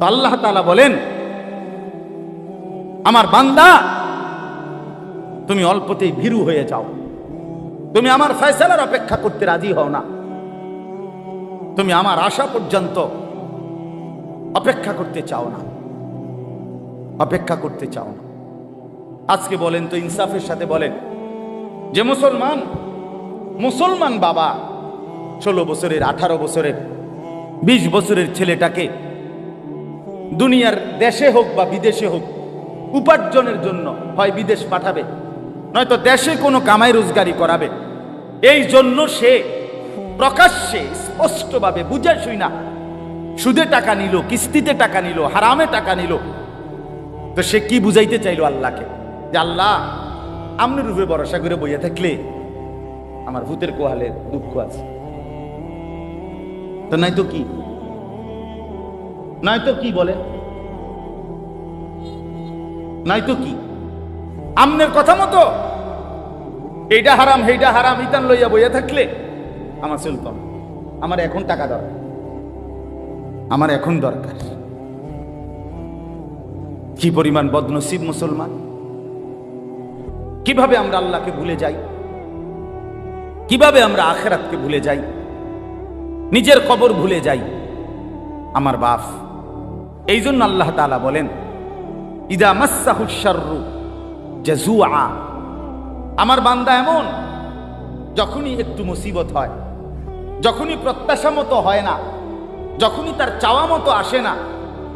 আল্লাহ তাআলা বলেন, আমার বান্দা, তুমি অল্পতেই ভীরু হয়ে যাও। তুমি আমার ফয়সালার অপেক্ষা করতে রাজি হও না। তুমি আমার আশা পর্যন্ত অপেক্ষা করতে চাও না। অপেক্ষা করতে চাও না। আজকে বলেন তো ইনসাফের সাথে বলেন যে মুসলমান মুসলমান বাবা, ষোলো বছরের, আঠারো বছরের, বিশ বছরের ছেলেটাকে দুনিয়ার দেশে হোক বা বিদেশে হোক, উপার্জনের জন্য হয় বিদেশ পাঠাবে। নয়তো দেশে কোনো কামাই রোজগারি করাবে। এই জন্য সে প্রকাশ্যে, স্পষ্টভাবে বুঝে শুই না, সুদে টাকা নিল, কিস্তিতে টাকা নিল, হারামে টাকা নিল। তো সে কি বুঝাইতে চাইলো আল্লাহকে? যে আল্লাহ আমনের রূপে ভরসা করে বইয়া থাকলে আমার ভূতের কোহালে দুঃখ আছে। তো নাই তো কি? নাই তো কি বলে? নাই তো কি? আমনের কথা মতো? এইটা হারাম হেইটা হারাম, ইতান লইয়া বইয়া থাকলে আমার চলতাম আমার এখন টাকা দরকার। আমার এখন দরকার। কি পরিমাণ বদনসিব মুসলমান? কীভাবে আমরা আল্লাহকে ভুলে যাই? কীভাবে আমরা আখেরাতকে ভুলে যাই? নিজের কবর ভুলে যাই? আমার বাপ এই জন্য আল্লাহ তাআলা বলেন, ইদা মাসাহুসারু আমার বান্দা এমন, যখনই একটু মুসিবত হয়, যখনই প্রত্যাশা মতো হয় না, যখনই তার চাওয়া মতো আসে না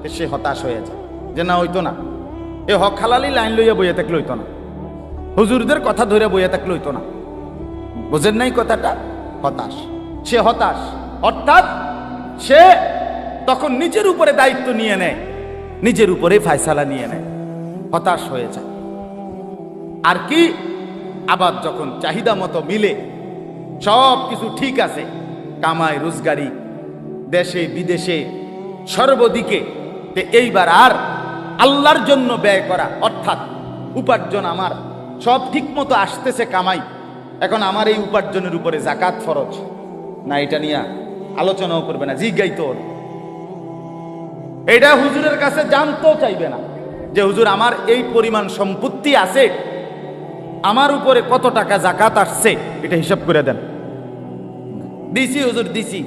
সে হতাশ হয়ে যায়। যে না, হইতো না। এ হক খালালি লাইন লইয়া বইয়া থাকলে হইতো না। হুজুরদের কথা ধরে বইয়া থাকলে হইতো না। বোঝেন নাই কথাটা? হতাশ। সে হতাশ। অর্থাৎ সে তখন নিজের উপরে দায়িত্ব নিয়ে নেয়, নিজের উপরে ফায়সালা নিয়ে নেয়, হতাশ হয়ে যায়। আর কি? আবার যখন চাহিদা মতো মিলে, সব কিছু ঠিক আছে কামাই রোজগারি, দেশে বিদেশে সর্বদিকে এইবার আর আল্লাহর জন্য ব্যয় করা, অর্থাৎ উপার্জন আমার, সব ঠিক মতো আসতেছে কামাই। এখন আমার এই উপার্জনের উপরে জাকাত ফরজ। না, এটা নিয়ে আলোচনাও করবে না জিজ্ঞাই তো এটা হুজুরের কাছে জানতেও চাইবে না যে, হুজুর, আমার এই পরিমাণ সম্পত্তি আছে, আমার উপরে কত টাকা জাকাত আসছে? এটা হিসাব করে দেন। দিছি, হুজুর, দিছি।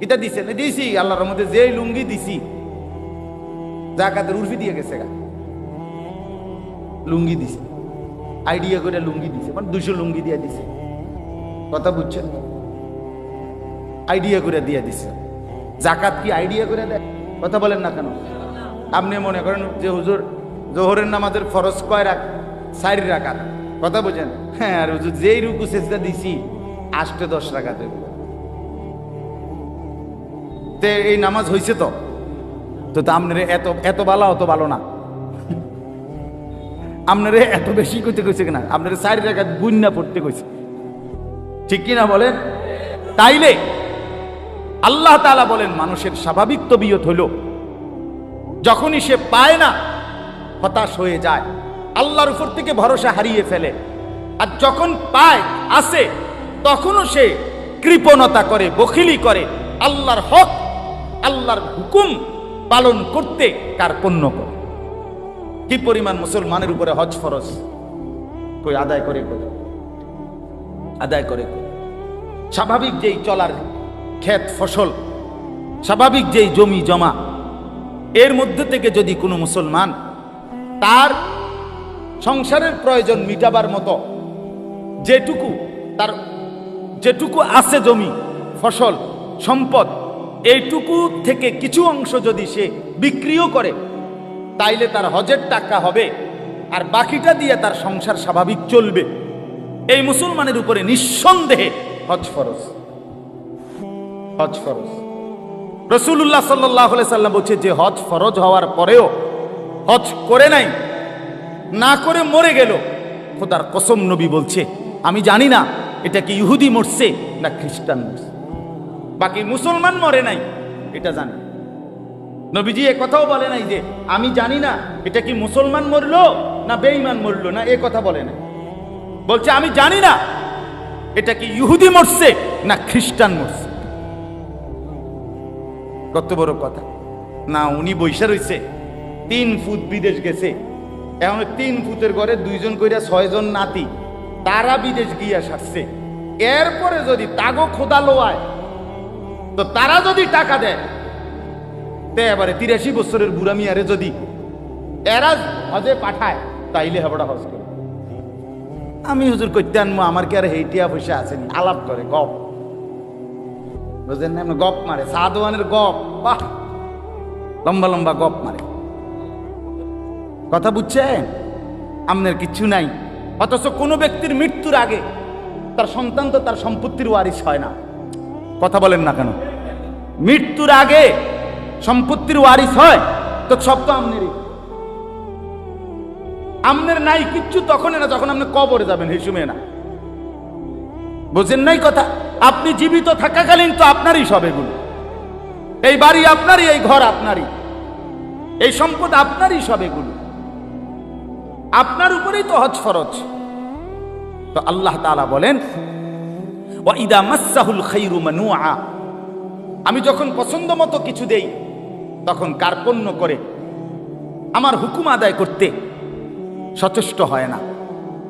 এটা দিছে, না, দিছি। আল্লাহর মধ্যে যে লুঙ্গি দিছি জাকাতের উর্ফি দিয়ে গেছে গা। লুঙ্গি দিছে। আইডিয়া করে লুঙ্গি দিছে মানে দুশো লুঙ্গি দিয়ে দিছে। কথা বুঝছেন? আইডিয়া করে দিয়ে দিছে। জাকাত কি আইডিয়া করে দেয়? কথা বলেন না কেন? আপনি মনে করেন যে হুজুর জোহরের নামাজের ফরজ কয় রাখ সাইড রাখাত কথা বুঝেন? হ্যাঁ আর হুজুর যেই রুকু সেজদা দিছি, আষ্টে দশ রাখাত তে এই নামাজ হয়েছে তো? তো আপনার এত এত ভালো অত ভালো না। আপনারে এত বেশি করতে কইছে কিনা? আপনার সাইড রাখাত গুন্না পড়তে কইছে। ঠিক কিনা বলেন? তাইলে আল্লাহ তালা বলেন, মানুষের স্বাভাবিক তবিয়ত হলো, যখনই সে পায় না, হতাশ হয়ে যায়। আল্লাহর উপর থেকে ভরসা হারিয়ে ফেলে। আর যখন পায়, আসে, তখনও সে কৃপণতা করে, বখিলি করে। আল্লাহর হক, আল্লাহর হুকুম পালন করতে কার্পণ্য করে? কি পরিমাণ মুসলমানের উপরে হজ ফরজ? কই আদায় করে করে আদায় করে করে স্বাভাবিক যেই চলার ক্ষেত, ফসল, স্বাভাবিক যেই জমি জমা, এর মধ্যে থেকে যদি কোনো মুসলমান তার সংসারের প্রয়োজন মিটাবার মতো যেটুকু, তার যেটুকু আছে জমি, ফসল, সম্পদ, এইটুকু থেকে কিছু অংশ যদি সে বিক্রিও করে, তাইলে তার হজের টাকা হবে আর বাকিটা দিয়ে তার সংসার স্বাভাবিক চলবে। এই মুসলমানের উপরে নিঃসন্দেহে হজ ফরজ। হজ ফরজ। রসুল্লাহ সাল্লাহ সাল্লাম বলছে যে হজ ফরজ হওয়ার পরেও হজ করে নাই, না করে মরে গেল। খোদার কসম নবী বলছে, আমি জানি না এটা কি ইহুদি মরছে না খ্রিস্টান মরছে। বাকি মুসলমান মরে নাই, এটা জানি। নবীজি এ কথাও বলে নাই যে, আমি জানি না এটা কি মুসলমান মরলো না বেঈমান মরলো, না এ কথা বলে নাই। বলছে, আমি জানি না এটা কি ইহুদি মরছে না খ্রিস্টান মরছে। কত বড় কথা। না, উনি বৈশা রইছে। তিন ফুট বিদেশ গেছে। এখন তিন ফুটের ঘরে দুইজন কইরা ছয়জন নাতি, তারা বিদেশ গিয়া সারছে। এরপরে যদি তাগো খোদা লোয়ায়, তো তারা যদি টাকা দেয়, তে এবারে তিরাশি বছরের বুড়া মিয়ারে যদি এরা হজে পাঠায়, তাইলে হেবড়া হজ করে আমি হুজুর করতে আনব আমার কি আর হেইটিয়া পয়সা আসেনি আলাপ করে গপ বুঝলেন না? গপ মারে সাদওয়ানের গপ, বাহ! লম্বা লম্বা গপ মারে। কথা বুঝছেন? আপনার কিচ্ছু নাই। অথচ কোনো ব্যক্তির মৃত্যুর আগে তার সন্তান তো তার সম্পত্তির ওয়ারিস হয় না। কথা বলেন না কেন? মৃত্যুর আগে সম্পত্তির ওয়ারিস হয়, তো সব তো আমনেরই। আমনের নাই কিচ্ছু তখনই না যখন আপনি কবরে যাবেন এই সময় না বুঝেন নাই কথা? আপনি জীবিত থাকাকালীন তো আপনারই সব এগুলো। এই বাড়ি আপনারই, এই ঘর আপনারই। এই সম্পদ আপনারই সব এগুলো। আপনার উপরেই তো হজ ফরজ। তো আল্লাহ তাআলা বলেন আমি যখন পছন্দ মতো কিছু দেই, তখন কার্পণ্য করে আমার হুকুম আদায় করতে সচেষ্ট হয় না।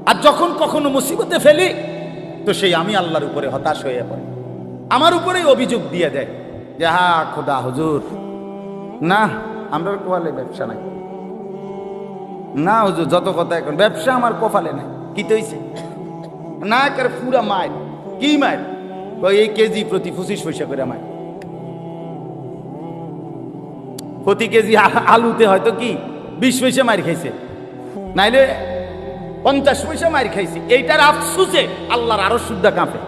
আর যখন কখনো মুসিবতে ফেলি তো সেই আমি আল্লাহর উপরে হতাশ হয়ে পড়ে। আমার উপরেই অভিযোগ দিয়ে দেয় যে, হা, খোদা, হুজুর। না, আমরা কোয়ালে ব্যবসা নাই। না, হুজুর, যত কথা এখন, ব্যবসা আমার কপালে নাই। কি তৈছে না কার পুরা মায়ের কি মায়ের এই কেজি প্রতি পঁচিশ পয়সা করে মায়ের প্রতি কেজি আলুতে হয়তো কি, বিশ পয়সা মার খাইছে। নাইলে পঞ্চাশ পয়সা মার খাইছে। এইটার আফসুসে আল্লাহর আরও শুদ্ধা কাঁপে।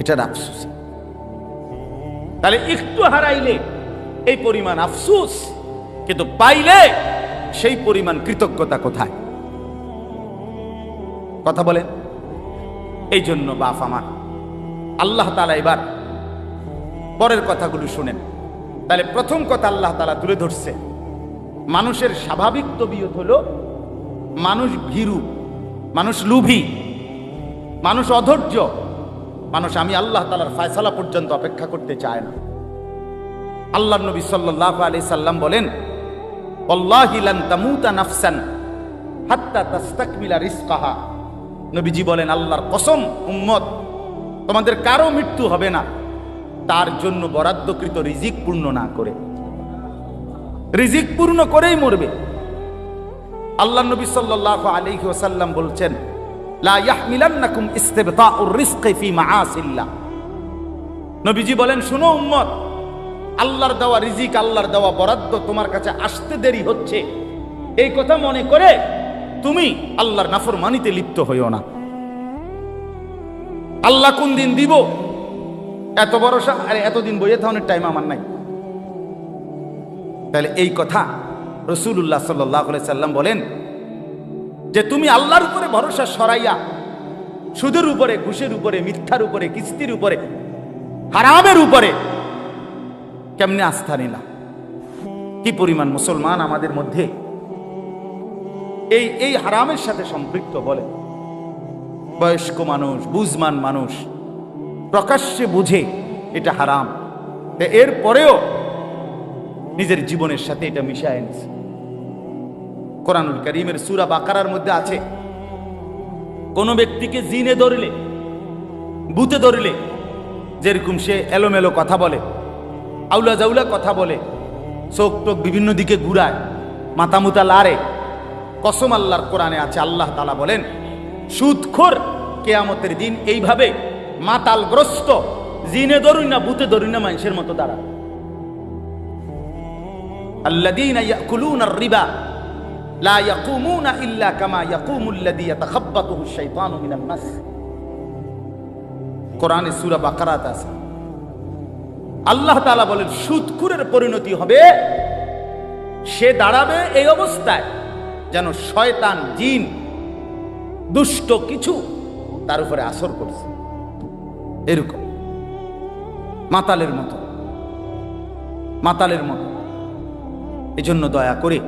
এটার আফসুসে। তাহলে একটু হারাইলে এই পরিমাণ আফসুস, কিন্তু পাইলে সেই পরিমাণ কৃতজ্ঞতা কোথায়? কথা বলেন। এই জন্য বাপ আমার, আল্লাহ তালা এবার পরের কথাগুলো শুনেন। তাহলে প্রথম কথা আল্লাহ তালা তুলে ধরছে। মানুষের স্বাভাবিক তবিয়ত হলো মানুষ ভীরু, মানুষ লুভি, মানুষ অধৈর্য, মানুষ আমি আল্লাহ তালার ফায়সালা পর্যন্ত অপেক্ষা করতে চায় না। আল্লাহ নবী সাল্লাহ আলি সাল্লাম বলেন নবীজি বলেন, আল্লাহর কসম, উম্মত, তোমাদের কারও মৃত্যু হবে না। তার জন্য বরাদ্দকৃত রিজিক পূর্ণ না করে। রিজিক পূর্ণ করেই মরবে। আল্লাহ নবী সাল্লাল্লাহু আলাইহি ওয়াসাল্লাম বলছেন নবীজি বলেন, শুনো উম্মত, আল্লাহর দেওয়া রিজিক, আল্লাহর দেওয়া বরাদ্দ তোমার কাছে আসতে দেরি হচ্ছে। এই কথা মনে করে তুমি আল্লাহর নাফরমানিতে লিপ্ত হইও না। আল্লাহ কোন দিন দিব? এত ভরসা আরে এতদিন বইয়ে থাউনের টাইম আমার নাই। তাহলে এই কথা রসুল্লাহ সাল্লাহ সাল্লাম বলেন যে তুমি আল্লাহর উপরে ভরসা সরাইয়া সুদের উপরে, ঘুষের উপরে, মিথ্যার উপরে, কিস্তির উপরে, হারামের উপরে কেমনে আস্থা নিলাম কি পরিমাণ মুসলমান আমাদের মধ্যে এই এই হারামের সাথে সম্পৃক্ত বলে? বয়স্ক মানুষ, বুঝমান মানুষ, প্রকাশ্যে বুঝে এটা হারাম। এর পরেও নিজের জীবনের সাথে এটা মিশায় এনেছে কোরআনুল করিমের সুরা বাকারার মধ্যে আছে, কোন ব্যক্তিকে জিনে ধরলে, বুতে ধরলে, যেরকম সে এলোমেলো কথা বলে, আউলা জাউলা কথা বলে, চোখ টোক বিভিন্ন দিকে ঘুরায়, মাথা মুতা লারে কসম আল্লাহর কোরআনে আছে, আল্লাহ তালা বলেন, সুদখোর কেয়ামতের দিন এইভাবে মাতালগ্রস্ত, জিনে ধরুন না, বুতে ধরুন না, মানুষের মতো দাঁড়া الذين يأكلون الربا لا يقومون إلا كما يقوم الذي يتخبطه الشيطان من المس কোরআনে সূরা বাকারাত আছে আল্লাহ তাআলা বলেন সুদখুরের পরিণতি হবে সে দাঁড়াবে এই অবস্থায় যেন শয়তান জিন দুষ্ট কিছু তার উপরে আসর করছে এরকম মাতালের মতো মাতালের মতো এজন্য দয়া করে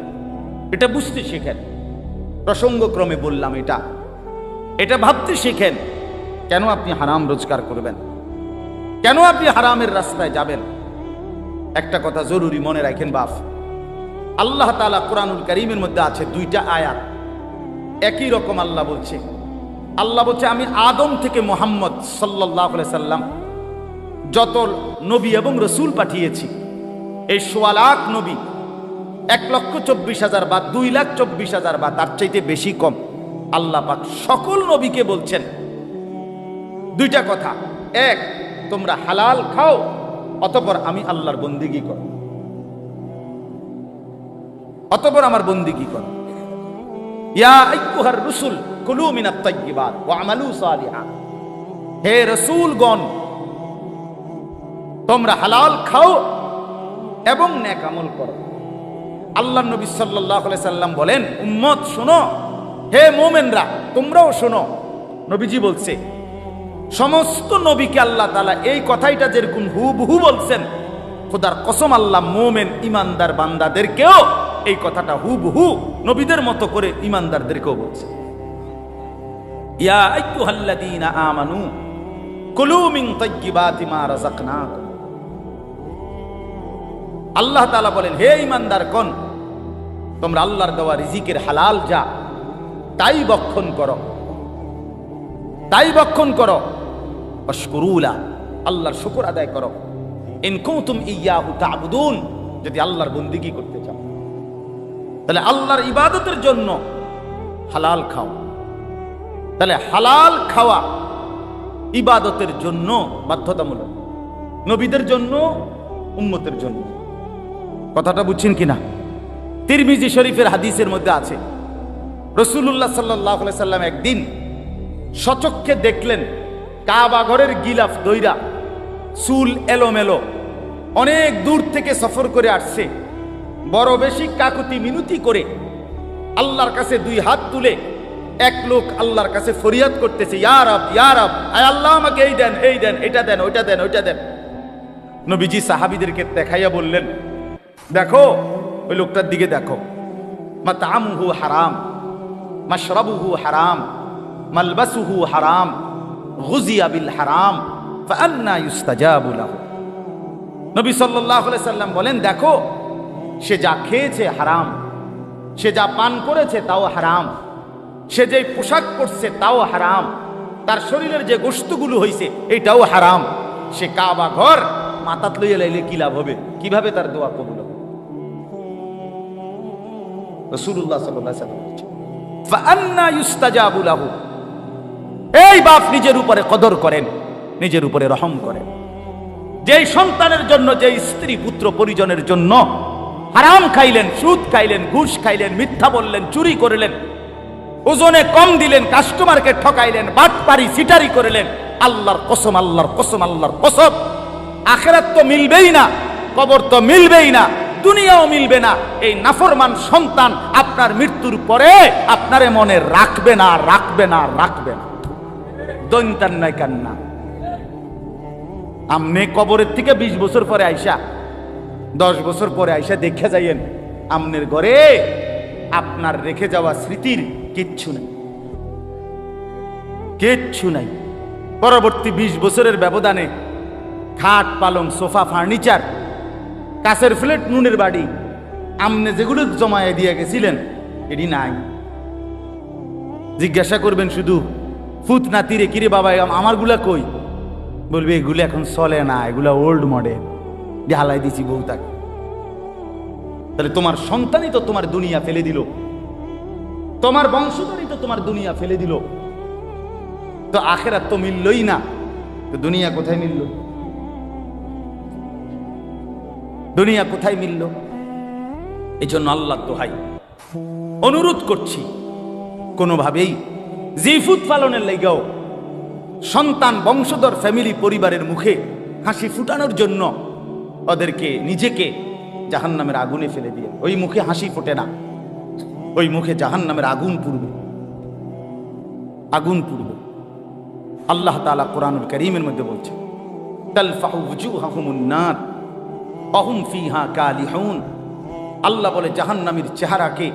এটা বুঝতে শেখেন। প্রসঙ্গক্রমে বললাম এটা। এটা ভাবতে শেখেন, কেন আপনি হারাম রোজগার করবেন? কেন আপনি হারামের রাস্তায় যাবেন? একটা কথা জরুরি মনে রাখেন বাপ। আল্লাহ তাআলা কোরআনুল করিমের মধ্যে আছে দুইটা আয়াত। একই রকম আল্লাহ বলছে। আল্লাহ বলছে, আমি আদম থেকে মোহাম্মদ সাল্লাহ সাল্লাম যত নবী এবং রসুল পাঠিয়েছি, এই সোয়া লাখ নবী এক লক্ষ চব্বিশ হাজার বা দুই লাখ চব্বিশ হাজার বা তার চাইতে বেশি কম। আল্লাহ পাক সকল নবীকে বলছেন, দুইটা কথা। এক, তোমরা হালাল খাও, অতপর আমি আল্লাহর বন্দিগি কর অতপর আমার বন্দিগি কর ইয়া আইয়ুহার রুসুল, কুলু মিনাত তাইয়্যিবাত ওয়া আমালু সালিহা। হে তোমরা হালাল খাও এবং নেক আমল করো। আল্লাহ নবী আলাইহি সাল্লাম বলেন, উম্মত, শোনো। হে মোমেনরা, তোমরাও শোনো। নবীজি বলছে, সমস্ত নবীকে আল্লাহ তাআলা এই কথাইটা যেরকম হুবহু বলছেন, খোদার কসম আল্লাহ মোমেন ইমানদার বান্দাদেরকেও এই কথাটা হুবহু নবীদের মতো করে ইমানদারদেরকেও বলছে। আমানু মিন আল্লাহ বলেন, হে ইমানদার কোন তোমরা আল্লাহর দেওয়া রিজিকের হালাল যা, তাই বক্ষণ করো। তাই বক্ষণ করো। অশকুরুলা আল্লাহর শুকর আদায় করো। ইন কুনতুম ইয়াহু তা'বুদুন, যদি আল্লাহর বন্দিগি করতে চাও। তাহলে আল্লাহর ইবাদতের জন্য হালাল খাও। তাহলে হালাল খাওয়া ইবাদতের জন্য বাধ্যতামূলক। নবীদের জন্য, উম্মতের জন্য। কথাটা বুঝছেন কিনা? তিরমিজি শরীফের হাদিসের মধ্যে আছে। রসুল্লাহ সাল্লাহ সাল্লাম একদিন সচক্ষে দেখলেন কাবা ঘরের গিলাফ দৈরা চুল এলোমেলো, অনেক দূর থেকে সফর করে আসছে। বড় বেশি কাকুতি মিনতি করে আল্লাহর কাছে দুই হাত তুলে এক লোক আল্লাহর কাছে ফরিয়াদ করতেছে ইয়ার আব ইয়ার আব আয় আল্লাহ আমাকে এই দেন এই দেন, এটা দেন, ওইটা দেন ওইটা দেন। নবীজি সাহাবিদেরকে দেখাইয়া বললেন, দেখো ওই লোকটার দিকে দেখো। মাতামুহু হারাম, মাশরাবুহু হারাম, মালবাসুহু হারাম, গুজিয়া বিল হারাম ফান্না নবী সাল্লাল্লাহু সাল্লাম বলেন, দেখো, সে যা খেয়েছে হারাম, সে যা পান করেছে তাও হারাম, সে যে পোশাক পরছে তাও হারাম, তার শরীরের যে গোস্তগুলো হয়েছে এটাও হারাম, সে কাবা ঘর মাতাত লইয়া লাইলে কি লাভ হবে? কীভাবে তার দোয়া কবুল আলাইহি সাল্লাম এই বাপ নিজের উপরে কদর করেন, নিজের উপরে রহম করেন। যেই সন্তানের জন্য যে স্ত্রী পুত্র পরিজনের জন্য হারাম খাইলেন, সুদ খাইলেন, ঘুষ খাইলেন, মিথ্যা বললেন, চুরি করলেন, ওজনে কম দিলেন, কাস্টমারকে ঠকাইলেন, বাটপারি, সিটারি করলেন, আল্লাহর কসম আল্লাহর কসম আল্লাহর কসম। আখেরাত তো মিলবেই না, কবর তো মিলবেই না। দুনিয়াও মিলবে না। এই নাফরমান সন্তান আপনার মৃত্যুর পরে আপনারে মনে রাখবে না রাখবে না রাখবে না। দৈন্তান নাই কান্না। আমনে কবরের থেকে বিশ বছর পরে আইসা, দশ বছর পরে আইসা দেখে যাইয়েন আমনের ঘরে আপনার রেখে যাওয়া স্মৃতির কিচ্ছু নেই। কিচ্ছু নাই। পরবর্তী বিশ বছরের ব্যবধানে খাট পালং, সোফা, ফার্নিচার কাছের ফ্লেট নুনের বাড়ি। আমনে যেগুলো জমায়ে দিয়ে গেছিলেন, এটি নাই। জিজ্ঞাসা করবেন শুধু, ফুত না তীরে, কিরে বাবা আম- আমারগুলা কই? বলবে, এগুলো এখন চলে না, এগুলা ওল্ড মডেল দিয়ে হালাই দিছি বউ তাকে তাহলে তোমার সন্তানই তো তোমার দুনিয়া ফেলে দিল। তোমার বংশধরই তো তোমার দুনিয়া ফেলে দিল। তো আখেরাত তো মিললই না। তো দুনিয়া কোথায় মিলল? দুনিয়া কোথায় মিলল? এই জন্য আল্লাহ দোহাই। অনুরোধ করছি, কোনোভাবেই জিফুত পালনের লেগেও সন্তান বংশধর ফ্যামিলি পরিবারের মুখে হাসি ফুটানোর জন্য ওদেরকে নিজেকে জাহান্নামের আগুনে ফেলে দিয়ে, ওই মুখে হাসি ফোটে না। ওই মুখে জাহান্নামের আগুন পুড়বে। আগুন পুড়বে। আল্লাহ তাআলা কোরআনুল করিমের মধ্যে বলছে ওয়ুজুহাহুমুন নার। অহুম ফিহা কালিহুন। আল্লাহ বলে, জাহান্নামীর চেহারাকে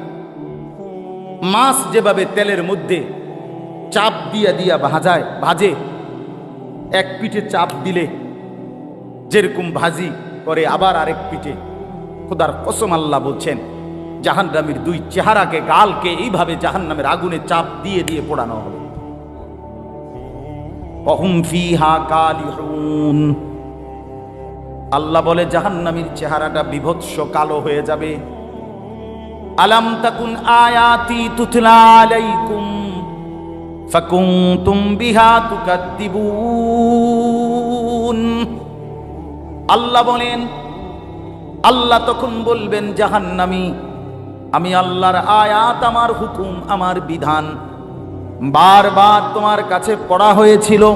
মাছ যেভাবে তেলের মধ্যে চাপ দিয়া দিয়া ভাজায়, ভাজে, এক পিঠে চাপ দিলে যেরকম ভাজি করে, আবার আরেক পিঠে। খোদার কসম আল্লাহ বলছেন, জাহান্নামের দুই চেহারাকে, গালকে এইভাবে জাহান্নামের আগুনে চাপ দিয়ে দিয়ে পোড়ানো হবে। অহুম ফিহা কালিহুন। আল্লাহ বলে, জাহান্নামীর চেহারাটা বিভৎস, কালো হয়ে যাবে। আলাম তাকুন আয়াতি তুতলা আলাইকুম, ফাকুনতুম বিহা তুকাদ্দিবুন। আল্লাহ বলেন, আল্লাহ তখন বলবেন, জাহান্নামী, আমি আল্লাহর আয়াত, আমার হুকুম, আমার বিধান। বারবার তোমার কাছে পড়া হয়েছিল,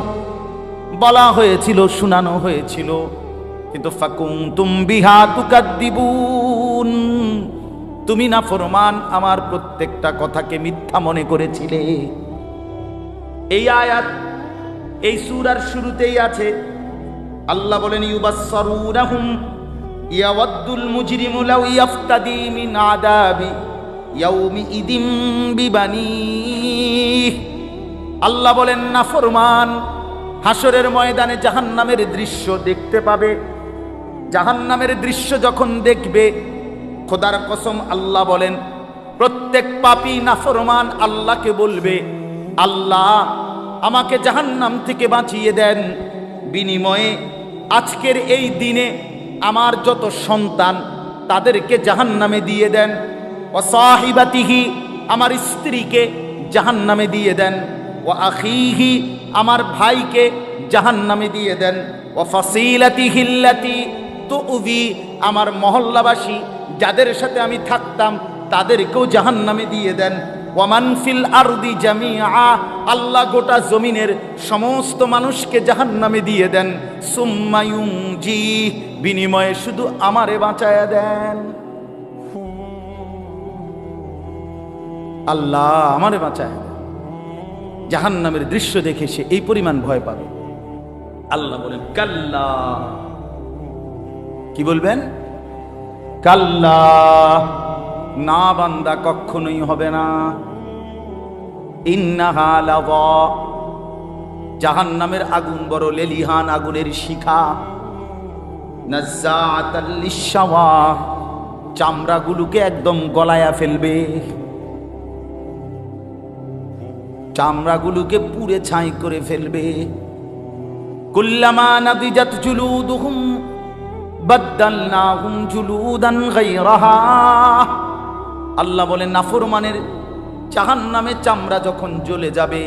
বলা হয়েছিল, শোনানো হয়েছিল। কিন্তু ফাকুম তুম বিহা তুকাদ্দিবুন। তুমি না ফরমান, আমার প্রত্যেকটা কথাকে মিথ্যা মনে করেছিলে। এই আয়াত, এই সূরার শুরুতেই আছে, আল্লাহ বলেন ইদিম আল্লাহ বলেন, না ফরমান হাসরের ময়দানে জাহান্নামের দৃশ্য দেখতে পাবে। জাহান্নামের দৃশ্য যখন দেখবে, খোদার কসম আল্লাহ বলেন, প্রত্যেক পাপী নাফরমান আল্লাহকে বলবে, আল্লাহ, আমাকে জাহান্নাম থেকে বাঁচিয়ে দেন। বিনিময়ে আজকের এই দিনে আমার যত সন্তান, তাদেরকে জাহান্নামে দিয়ে দেন। ও সাহিবাতিহি, আমার স্ত্রীকে জাহান্নামে দিয়ে দেন। ও আখিহি, আমার ভাইকে জাহান্নামে দিয়ে দেন। ও ফসিলাতি হিল্লাতি উবি আমার মহল্লাবাসী, যাদের সাথে আমি থাকতাম, তাদেরকেও জাহান্নামে দিয়ে দেন। ওয়ামান ফিল আরদি জামিআ, আল্লাহ গোটা জমিনের সমস্ত মানুষকে জাহান্নামে দিয়ে দেন। সুম্মায়ুম জি বিনিময়ে শুধু আমারে বাঁচায়া দেন। আল্লাহ আমারে বাঁচায় জাহান্নামের দৃশ্য দেখে সে এই পরিমাণ ভয় পাবে। আল্লাহ বলেন, কাল্লা। কি বলবেন? কাল্লা, না বান্দা কখনোই হবে না। ইন্নাহা লাযা, জাহান্নামের আগুন বড় লেলিহান আগুনের শিখা। চামড়াগুলোকে একদম গলায়া ফেলবে। চামড়াগুলোকে পুড়ে ছাই করে ফেলবে। কুল্লামা নাদিজাত জুলুদুহুম বাদ্দালনাহুম জুলুদান গায়রাহা। আল্লাহ বলেন, নাফরমানের জাহান্নামে চামড়া যখন জ্বলে যাবে,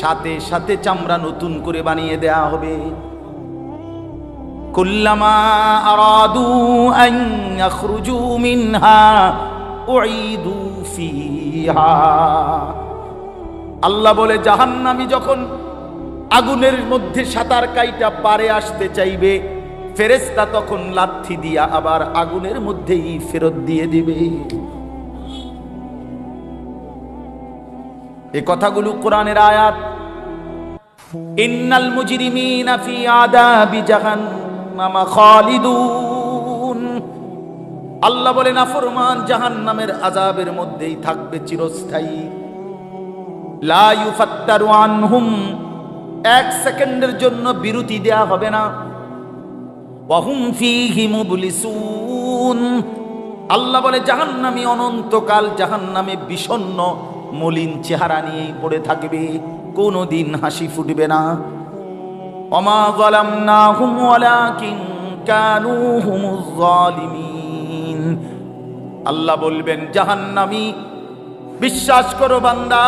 সাথে সাথে চামড়া নতুন করে বানিয়ে দেয়া হবে। মিনহা আল্লাহ বলে, জাহান্নামি যখন আগুনের মধ্যে সাঁতার কাইটা পারে আসতে চাইবে ফেরেস্তা তখন লাথি দিয়া আবার আগুনের মধ্যেই ফেরত দিয়ে দিবে। এই কথাগুলো কোরআনের আয়াত। ইন্নাল মুজরিমিনা ফি জাহান্নামা খালিদুন। আল্লাহ বলে নাফরমান জাহান্নামের আযাবের মধ্যেই থাকবে চিরস্থায়ী। লা ইউফাত্তারু আনহুম। এক সেকেন্ডের জন্য বিরতি দেয়া হবে না। আল্লাহ বলে, জাহান্নামী অনন্তকাল জাহান্নামে বিষণ্ণ, মলিন চেহারা নিয়ে পড়ে থাকবে, কোনোদিন হাসি ফুটবে না। অমা কানু আল্লাহ বলবেন, জাহান্নামী, বিশ্বাস করো বান্দা,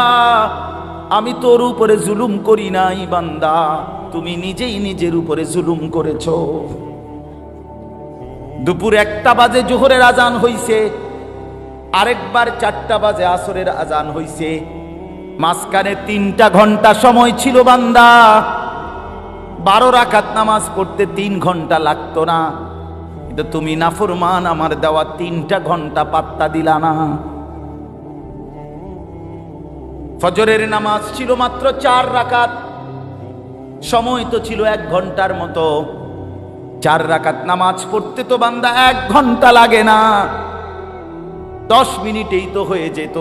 আমি তোর উপরে জুলুম করি নাই বান্দা, তুমি নিজেই নিজের উপরে জুলুম করেছ। দুপুর একটা বাজে জোহরের আজান হইছে, আরেকবার চারটা বাজে আসরের আজান হইছে। মাঝখানে তিনটা ঘণ্টা সময় ছিল বান্দা। বারো রাখাত নামাজ পড়তে তিন ঘণ্টা লাগতো না। কিন্তু তুমি নাফরমান, আমার দেওয়া তিনটা ঘণ্টা পাত্তা দিলা না। ফজরের নামাজ ছিল মাত্র চার রাকাত। সময় তো ছিল এক ঘণ্টার মতো। চার রাকাত নামাজ পড়তে তো বান্দা এক ঘণ্টা লাগে না। দশ মিনিটেই তো হয়ে যেত।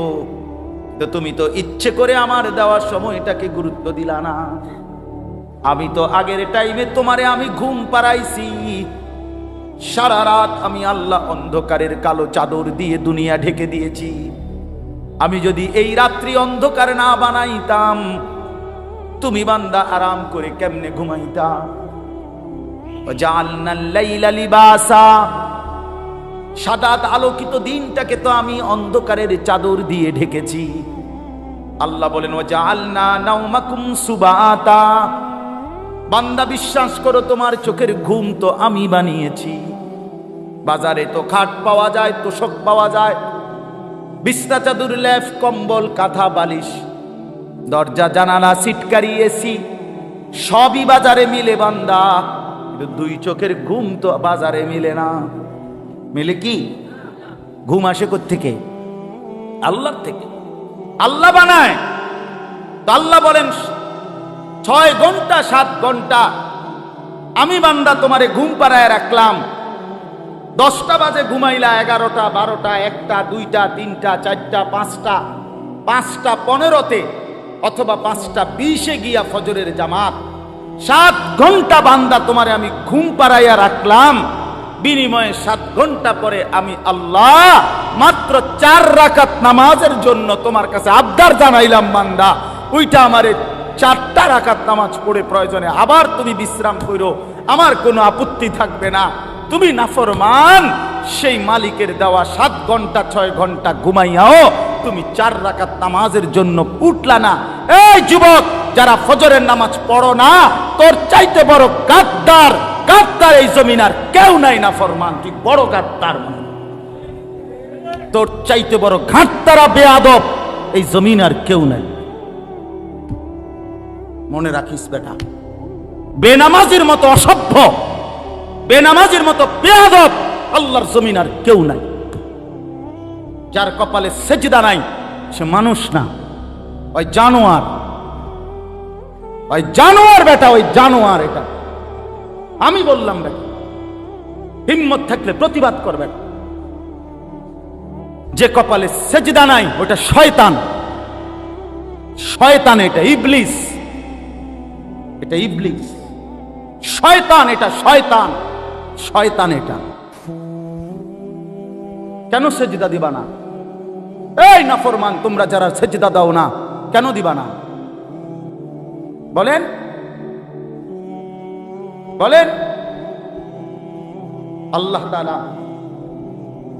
তো তুমি তো ইচ্ছে করে আমার দেওয়ার সময়টাকে গুরুত্ব দিলা না। আমি তো আগের টাইমে তোমারে আমি ঘুম পাড়াইছি। সারা রাত আমি আল্লাহ অন্ধকারের কালো চাদর দিয়ে দুনিয়া ঢেকে দিয়েছি। আমি যদি এই রাত্রি অন্ধকার না বানাইতাম, তুমি বান্দা আরাম করে কেমনে ঘুমাইতাম সাদাত আলোকিত দিনটাকে তো আমি অন্ধকারের চাদর দিয়ে ঢেকেছি। আল্লাহ বলেন ও জাআলনা নাওমাকুম সুবাতা বান্দা বিশ্বাস করো, তোমার চোখের ঘুম তো আমি বানিয়েছি। বাজারে তো খাট পাওয়া যায়, তোষক পাওয়া যায়। বিছনা চাদর লেফ কম্বল, কাঁথা, বালিশ, দরজা, জানালা, সিটকারি, এসি, সবই বাজারে মিলে বান্দা। দুই চোখের ঘুম তো বাজারে মিলে না। মিলে কি? ঘুম আসে থেকে আল্লাহর থেকে। আল্লাহ বানায়। আল্লাহ বলেন, ছয় ঘণ্টা, সাত ঘণ্টা আমি বান্দা তোমারে ঘুম পাড়ায় রাখলাম। দশটা বাজে ঘুমাইলা, এগারোটা, বারোটা, একটা, দুইটা, তিনটা, চারটা, পাঁচটা পাঁচটা পনেরোতে অথবা পাঁচটা বিশে গিয়া ফজরের জামাত সাত ঘণ্টা বান্দা তোমারে আমি ঘুম পাড়াইয়া রাখলাম। বিনিময়ে সাত ঘণ্টা পরে আমি আল্লাহ মাত্র চার রাকাত নামাজের জন্য তোমার কাছে আবদার জানাইলাম বান্দা। ওইটা আমারে চারটা রাকাত নামাজ পড়ে প্রয়োজনে আবার তুমি বিশ্রাম করো আমার কোনো আপত্তি থাকবে না। তুমি নাফরমান, সেই মালিকের দেওয়া সাত ঘণ্টা, ছয় ঘণ্টা ঘুমাইয়াও তুমি চার রাকাত নামাজের জন্য উঠলা না। এই যুবক যারা ফজরের নামাজ পড়ো না, তোর চাইতে বড় গাদ্দার গাদ্দার এই জমিন আর কেউ নাই না ফরমান, তুই বড় গাদ্দার তোর চাইতে বড় ঘাটতারা বেয়াদব, এই জমিন আর কেউ নাই। মনে রাখিস বেটা, বেনামাজির মতো অসভ্য, বেনামাজির মতো বেয়াদব, আল্লাহর জমিন আর কেউ নাই। যার কপালে সেজদা নাই, সে মানুষ না, ওই জানোয়ার। ওই জানোয়ার বেটা, ওই জানোয়ার এটা। আমি বললাম বেটা হিম্মত থাকলে প্রতিবাদ করবে যে কপালে সেজদা নাই, ওটা শয়তান। শয়তান এটা ইবলিস। এটা ইবলিস। শয়তান এটা শয়তান। শয়তান এটা। কেন সেজদা দিবা না? এই নাফরমান, তোমরা যারা সেজদা দাও না, কেন দিবা না? বলেন। বলেন। আল্লাহ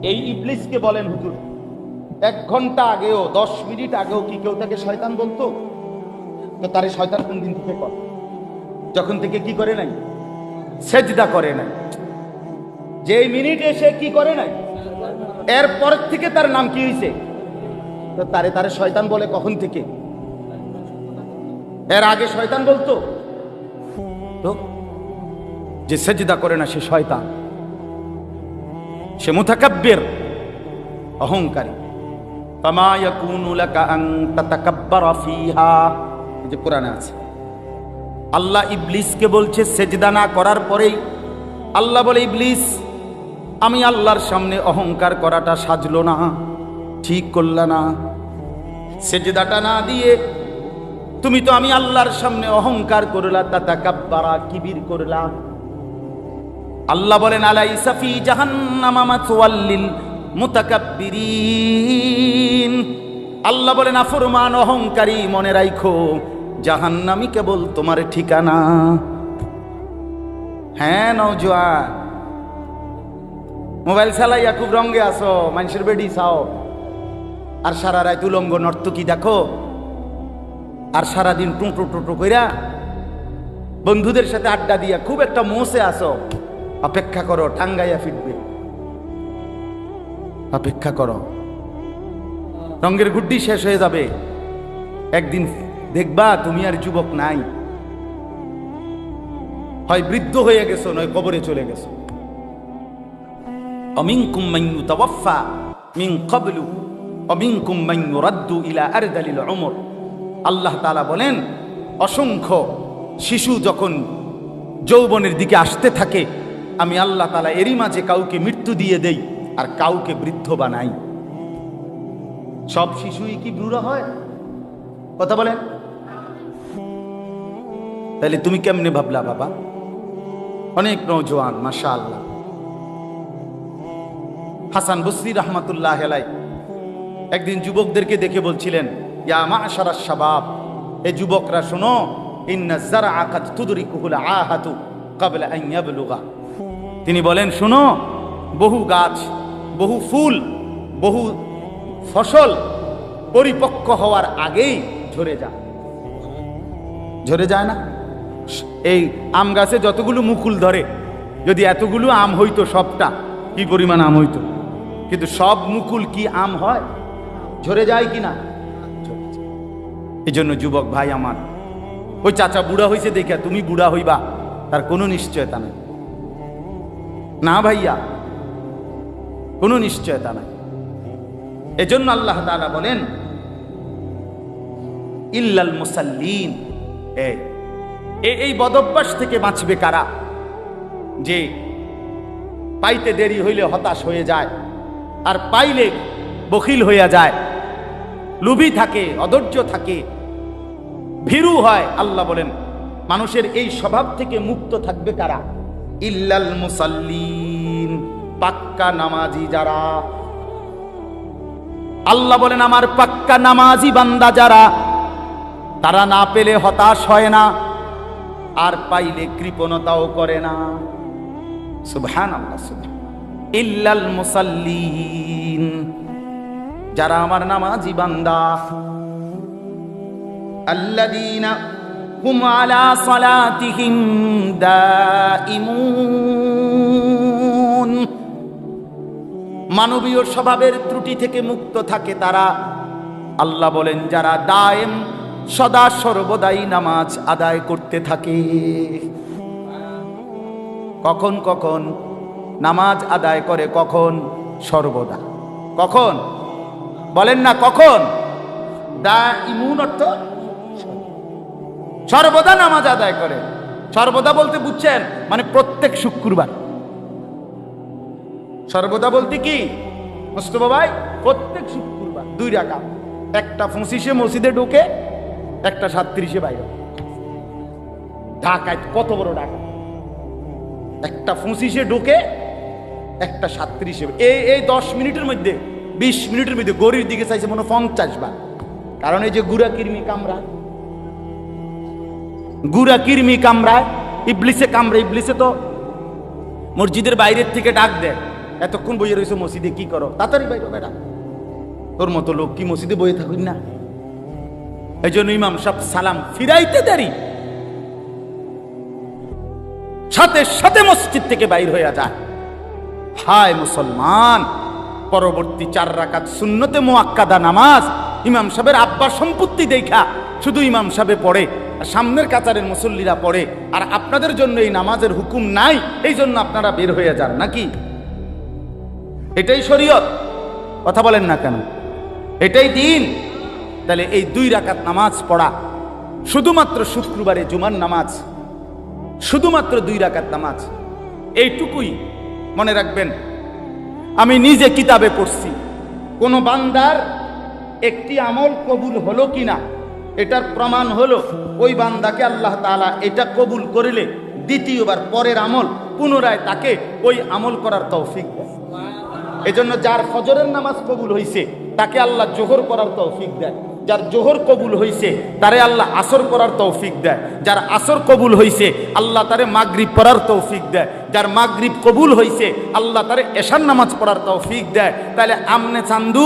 এই ইবলিসকে বলেন, হুজুর, এক ঘণ্টা আগেও, দশ মিনিট আগেও কি কেউ তাকে শয়তান বলতো? তো তারে শয়তান কোন দিন থেকে কর? যখন থেকে কি করে নাই? সেজদা করে নাই। যে মিনিটে সে কি করে নাই? এরপর থেকে তার নাম কি হয়েছে তো তারে তারে শয়তান বলে কখন থেকে? এর আগে শয়তান বলতো যে সেজদা করে না সে শয়তান। সে মুতাকাব্বির, অহংকারী। যে কোরআনে আছে। আল্লাহ ইবলিসকে বলছে, সেজদা না করার পরেই আল্লাহ বলে, ইবলিস, আমি আল্লাহর সামনে অহংকার করাটা সাজলো না, ঠিক করলা না। সেজদাটা না দিয়ে তুমি তো আমি আল্লাহর সামনে অহংকার করলা, তাতা কাব্বারা কিবির করলা। আল্লাহ বলেন আলাই সাফি জাহান্নামা মুতাকাব্বিরিন। আল্লাহ বলেন, আফরমান অহংকারী মনে রাখো জাহান্নামি কেবল তোমার ঠিকানা। হ্যাঁ নওজোয়ান মোবাইল চালাইয়া খুব রঙ্গে আসো মানুষের বেডি চাও। আর সারা রাত উলঙ্গ নর্তকী দেখো। আর সারাদিন টুঁটো টুটো কইরা বন্ধুদের সাথে আড্ডা দিয়া খুব একটা মোসে আসো অপেক্ষা করো, টাঙ্গাইয়া ফিরবে। অপেক্ষা করো। রঙের গুড্ডি শেষ হয়ে যাবে। একদিন দেখবা তুমি আর যুবক নাই। হয় বৃদ্ধ হয়ে গেছো, নয় কবরে চলে গেছো। অমিনকুম মান ইউতাওয়াফা মিন ক্বাবলু, অমিনকুম মান ইউরাদ্দু ইলা আরদালিল উমর। আল্লাহ তালা বলেন, অসংখ্য শিশু যখন যৌবনের দিকে আসতে থাকে, আমি আল্লাহ তালা এরই মাঝে কাউকে মৃত্যু দিয়ে দেই আর কাউকে বৃদ্ধ বানাই। সব শিশুই কি বুড়ো হয়? কথা বলেন। তাহলে তুমি কেমনে ভাবলা বাবা? অনেক নৌজওয়ান মাশা আল্লাহ হাসান বসরি রহমাতুল্লাহ হেলাই একদিন যুবকদেরকে দেখে বলছিলেন শাবাব এ যুবকরা শোনো ইয়াবলুগা। তিনি বলেন, শোনো, বহু গাছ, বহু ফুল, বহু ফসল পরিপক্ক হওয়ার আগেই ঝরে যায়। ঝরে যায় না? এই আম গাছে যতগুলো মুকুল ধরে, যদি এতগুলো আম হইতো সবটা, কি পরিমাণ আম হইতো? কিন্তু সব মুকুল কি আম হয়? ঝরে যায় কি না? এই জন্য যুবক ভাই আমার, ওই চাচা বুড়া হয়েছে দেখে তুমি বুড়া হইবা, তার কোনো নিশ্চয়তা নাই। না ভাইয়া, কোনো নিশ্চয়তা নাই। এজন্য আল্লাহ তাআলা বলেন, ইল্লাল মুসাল্লিন। এই বদভ্যাস থেকে বাঁচবে কারা? যে পাইতে দেরি হইলে হতাশ হয়ে যায়, আর পাইলে বখিল হইয়া যায়। লুবি থাকে, অধৈর্য থাকে। ভীরু হয়, আল্লাহ বলেন, মানুষের এই স্বভাব থেকে মুক্ত থাকবে কারা? ইল্লাল মুসাল্লিন, পাক্কা নামাজি যারা। আল্লাহ বলেন, আমার পাক্কা নামাজি বান্দা যারা, তারা না পেলে হতাশ হয় না, আর পাইলে কৃপণতাও করে না। সুবহান। আল্লাহ ইল্লাল মুসাল্লিন যারা আমার নামাজি বান্দা। আল্লাযীনা হুম আলা সালাতিহিম মানবীয় স্বভাবের ত্রুটি থেকে মুক্ত থাকে তারা। আল্লাহ বলেন, যারা দায়েম সদা সর্বদাই নামাজ আদায় করতে থাকে। কখন কখন? নামাজ আদায় করে কখন? সর্বদা। কখন? বলেন না কখন? দা ইমুন অর্থ সর্বদা নামাজ আদায় করে। সর্বদা বলতে বুঝছেন? মানে প্রত্যেক শুক্রবার। সর্বদা বলতে কি? মোস্তফা ভাই, প্রত্যেক শুক্রবার, দুই রাখা একটা পঁচিশে মসজিদে ঢুকে, একটা সাতত্রিশে বাইরে। ঢাকায় কত বড় ঢাকা? একটা পঁচিশে ঢুকে, একটা সাতত্রিশে। এই এই দশ মিনিটের মধ্যে বিশ মিনিটের মধ্যে গরির দিকে চাইছে মনে পঞ্চাশ বার। কারণ এই যে গুড়া কিরমি কামরা গুড়া কিরমি কামড়ায় ইবলিসে কামড়ে, ইবলিসে তো মসজিদের বাইরের থেকে ডাক দেয়, এতক্ষণ বইয়ে রয়েছে মসজিদে কি করো? তাড়াতাড়ি বাইরে বেটা। তোর মতো লোক কি মসজিদে বইয়ে থাকুন না? এই জন্য ইমাম সব সালাম ফিরাইতে দেরি। সাথে সাথে মসজিদ থেকে বাইর হয়ে যায়। হায় মুসলমান! পরবর্তী চার রাকাত শূন্যতে মোয়াক্কাদা নামাজ ইমাম সাহেবের আব্বা সম্পত্তি দেখা, শুধু ইমাম সাহেবে পড়ে সামনের কাতারের মুসল্লিরা পড়ে, আর আপনাদের জন্য এই নামাজের হুকুম নাই, এই জন্য আপনারা বের হয়ে যান, নাকি? এটাই শরীয়ত। কথা বলেন না কেন? এটাই দিন। তাহলে এই দুই রাকাত নামাজ পড়া, শুধুমাত্র শুক্রবারে জুমার নামাজ, শুধুমাত্র দুই রাকাত নামাজ, এইটুকুই মনে রাখবেন। আমি নিজে কিতাবে পড়ছি। কোনো বান্দার একটি আমল কবুল হলো কি না, এটার প্রমাণ হলো ওই বান্দাকে আল্লাহ তালা এটা কবুল করিলে দ্বিতীয়বার পরের আমল পুনরায় তাকে ওই আমল করার তৌফিক দেয় এজন্য যার ফজরের নামাজ কবুল হয়েছে তাকে আল্লাহ জোহর করার তৌফিক দেয় যার জোহর কবুল হয়েছে তারে আল্লাহ আসর করার তৌফিক দেয়। যার আসর কবুল হয়েছে আল্লাহ তারে মাগরিব পড়ার তৌফিক দেয়। যার মাগরিব কবুল হয়েছে আল্লাহ তারে এশার নামাজ পড়ার তৌফিক দেয়। তাহলে আমনে চান্দু